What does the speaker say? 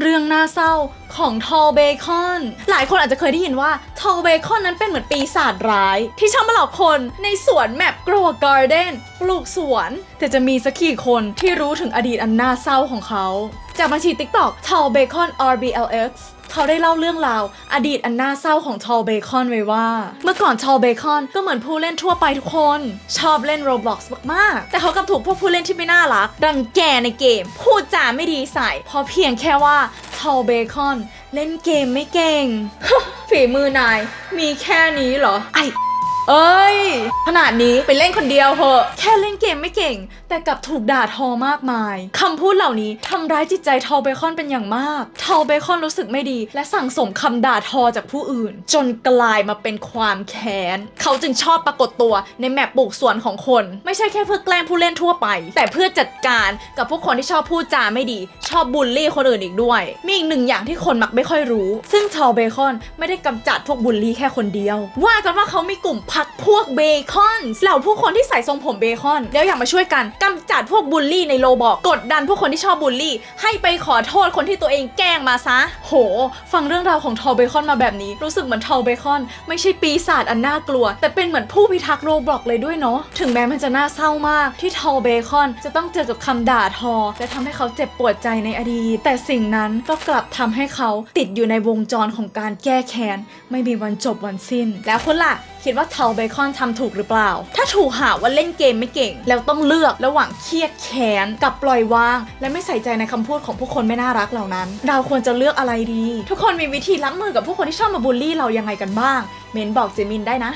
เรื่องน่าเศร้าของทอลเบคอน หลายคนอาจจะเคยได้ยินว่าทอลเบคอนนั้นเป็นเหมือนปีศาจร้าย ที่ชอบมาหลอกคนในสวนแมปกรัวการ์เด้นปลูกสวน แต่จะมีสักกี่คนที่รู้ถึงอดีตอันน่าเศร้าของเขา จากบัญชี TikTok ทอลเบคอน RBLX เขาได้เล่าเรื่องราว อดีตอันน่าเศร้าของทอลเบคอนไว้ว่า เมื่อก่อนทอลเบคอนก็เหมือนผู้เล่นทั่วไปทุกคน ชอบเล่น Roblox มากๆ แต่เขากลับถูกพวกผู้เล่นที่ไม่น่ารัก ดังแกในเกม พูดจาไม่ดีใส่เพราะเพียงแค่ว่าทอลเบคอน เล่นเกมไม่เก่งฝีมือนายมีแค่นี้เหรอไอ เอ้ย ขนาดนี้ไปเล่นคนเดียวเหอะ แค่เล่นเกมไม่เก่ง แต่กลับถูกด่าทอมากมายคำพูดเหล่านี้ทำร้ายจิตใจทอเบคอนเป็นอย่างมาก ทอเบคอนรู้สึกไม่ดี และสั่งสมคำด่าทอจากผู้อื่น จนกลายมาเป็นความแค้น เขาจึงชอบปรากฏตัวในแมปปลูกสวนของคน ไม่ใช่แค่เพื่อแกล้งผู้เล่นทั่วไป แต่เพื่อจัดการกับพวกคนที่ชอบพูดจาไม่ดี ชอบบูลลี่คนอื่นอีกด้วย มีอีกหนึ่งอย่างที่คนมักไม่ค่อยรู้ ซึ่งทอเบคอนไม่ได้กำจัดพวกบูลลี่แค่คนเดียว ว่ากันว่าเขามีกลุ่มพักพวกเบคอนเหล่าผู้คนที่ใส่ทรงผมเบคอน แล้วอยากมาช่วยกันกำจัดพวกบูลลี่ในโลบอกกดดันพวกคนที่ชอบบูลลี่ ให้ไปขอโทษคนที่ตัวเองแกล้งมาซะ โห ฟังเรื่องราวของทอเบคอนมาแบบนี้ รู้สึกเหมือนทอเบคอน ไม่ใช่ปีศาจอันน่ากลัว แต่เป็นเหมือนผู้พิทักษ์โลบอกเลยด้วยเนาะถึงแม้มันจะน่าเศร้ามากที่ทอเบคอนจะต้องเจอกับคำด่าทอ และทำให้เขาเจ็บปวดใจในอดีตแต่สิ่งนั้นก็กลับทำให้เขาติดอยู่ในวงจรของการแก้แค้นไม่มีวันจบวันสิ้น แล้วคุณล่ะคิดว่าทอาเบคอนทำถูกหรือเปล่า ถ้าถูกหาว่าเล่นเกมไม่เก่ง แล้วต้องเลือกระหว่างเครียดแค้นกับปล่อยวาง และไม่ใส่ใจในคำพูดของผู้คนไม่น่ารักเหล่านั้น เราควรจะเลือกอะไรดี ทุกคนมีวิธีรับมือกับผู้คนที่ชอบมาบูลลี่เรายังไงกันบ้าง เมนบอกเจมินได้นะ